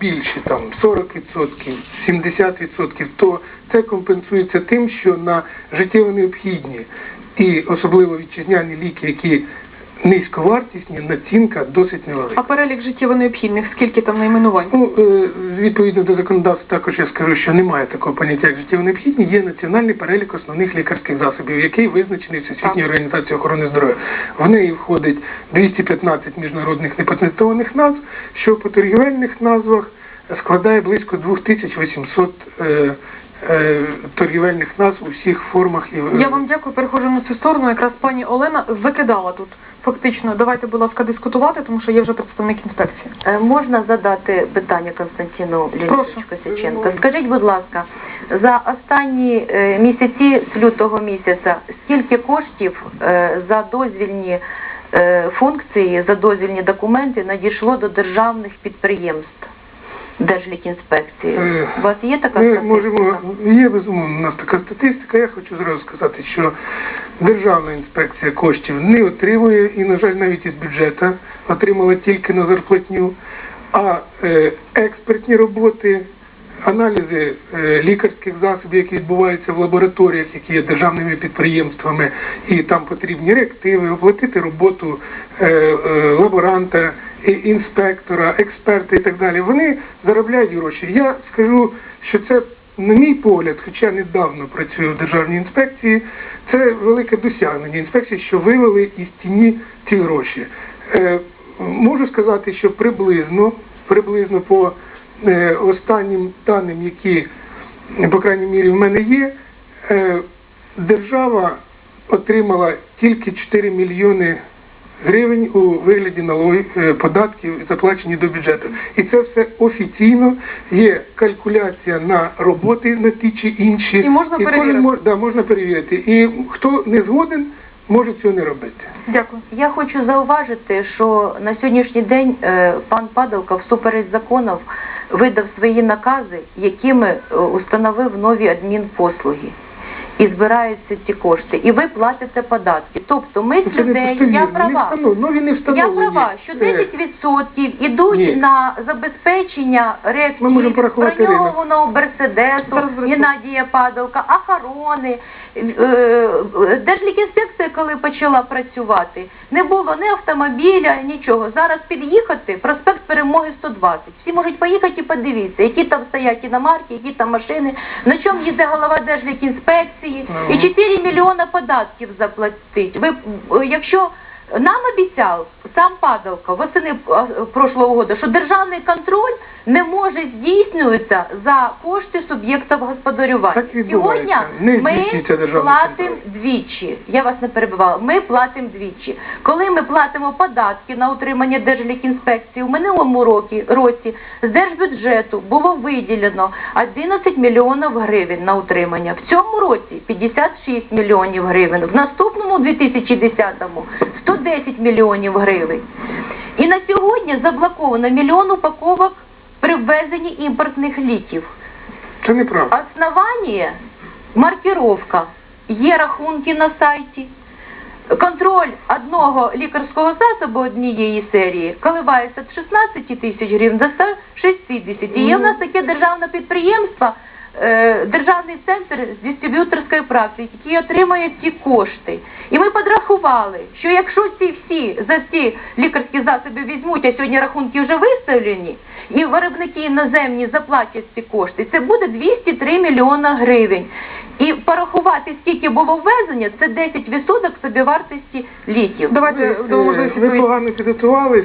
більше там 40%, 70%, то це компенсується тим, що на життєво необхідні і особливо вітчизняні ліки, які низьковартісні, націнка досить невелика. А перелік життєво необхідних, скільки там найменувань? Ну, е, відповідно до законодавства, також я скажу, що немає такого поняття як життєво необхідні. Є національний перелік основних лікарських засобів, який визначений Всесвітньою організацією охорони здоров'я. В неї входить 215 міжнародних непатентованих назв, що по торгівельних назвах складає близько 2800 е, е, торгівельних назв у всіх формах і Я вам дякую, переходжу на цю сторону. Якраз пані Олена закидала тут. Фактично, давайте, будь ласка, дискутувати, тому що є вже представник інспекції. Е, Можна задати питання Константину Леонідовичу Косяченко? Скажіть, будь ласка, за останні е, місяці з лютого місяця скільки коштів е, за дозвільні е, функції, за дозвільні документи надійшло до державних підприємств Держлікінспекції? Е, У вас є така Ми статистика? можемо, є безумовно у нас така статистика. Я хочу зразу сказати, що Державна інспекція коштів не отримує і, на жаль, навіть із бюджету отримала тільки на зарплатню, а е, експертні роботи, аналізи е, лікарських засобів, які відбуваються в лабораторіях, які є державними підприємствами, і там потрібні реактиви, оплатити роботу е, е, лаборанта, інспектора, експерта і так далі. Вони заробляють гроші. Я скажу, що це, на мій погляд, хоча недавно працюю в державній інспекції, це велике досягнення інспекції, що вивели із тіні ці гроші. Е, можу сказати, що приблизно, приблизно по е, останнім даним, які, по крайній мірі, в мене є, е, держава отримала тільки 4 мільйони гривень у вигляді налогів е, податків, заплачені до бюджету. І це все офіційно є калькуляція на роботи на ті чи інші. І можна кожен перевірити. мож- да, можна перевірити. І хто не згоден, може цього не робити. Дякую. Я хочу зауважити, що на сьогоднішній день е, пан Падалка всупереч законів видав свої накази, якими е, установив нові адмінпослуги. І збираються ці кошти, і ви платите податки. Тобто ми Ну, Це не людей, я не права, встанов- нові не я права, що Це- 10% ідуть Ні. на забезпечення Ми реактивів, можемо порахувати броньованого Мерседесу, Зараз розкажу. Геннадія Падалка, охорони. Е, Держлікінспекція, коли почала працювати, не було ні автомобіля, нічого. Зараз під'їхати, проспект Перемоги 120. Всі можуть поїхати і подивитися, які там стоять іномарки, які там машини, на чому їде голова Держлікінспекції, Ну. і 4 мільйона податків заплатить. Ви, е, якщо нам обіцяв сам Падалко восени е, прошлого року, що державний контроль не може здійснюватися за кошти суб'єктів господарювання. Так відбувається. Сьогодні Не ми здійснюється державний платимо двічі. Я вас не перебивала. Ми платимо двічі. Коли ми платимо податки на утримання Держлікінспекції, у минулому році, році з держбюджету було виділено 11 мільйонів гривень на утримання. В цьому році 56 мільйонів гривень. В наступному 2010-му 110 мільйонів гривень. І на сьогодні заблоковано мільйон упаковок при ввезенні імпортних ліків. Це неправда. Основание – маркировка. Є рахунки на сайті. Контроль одного лікарського засобу однієї серії коливається від 16 тисяч гривень до 160. І є в нас таке державне підприємство, е, державний центр з дистриб'юторської практики, який отримує ці кошти. І ми підрахували, що якщо ці всі за ці лікарські засоби візьмуть, а сьогодні рахунки вже виставлені, і виробники іноземні заплатять ці кошти, це буде 203 мільйона гривень. І порахувати, скільки було ввезення, це 10% собівартості ліків. Давайте можливо, дамо е, ви погано підготувались.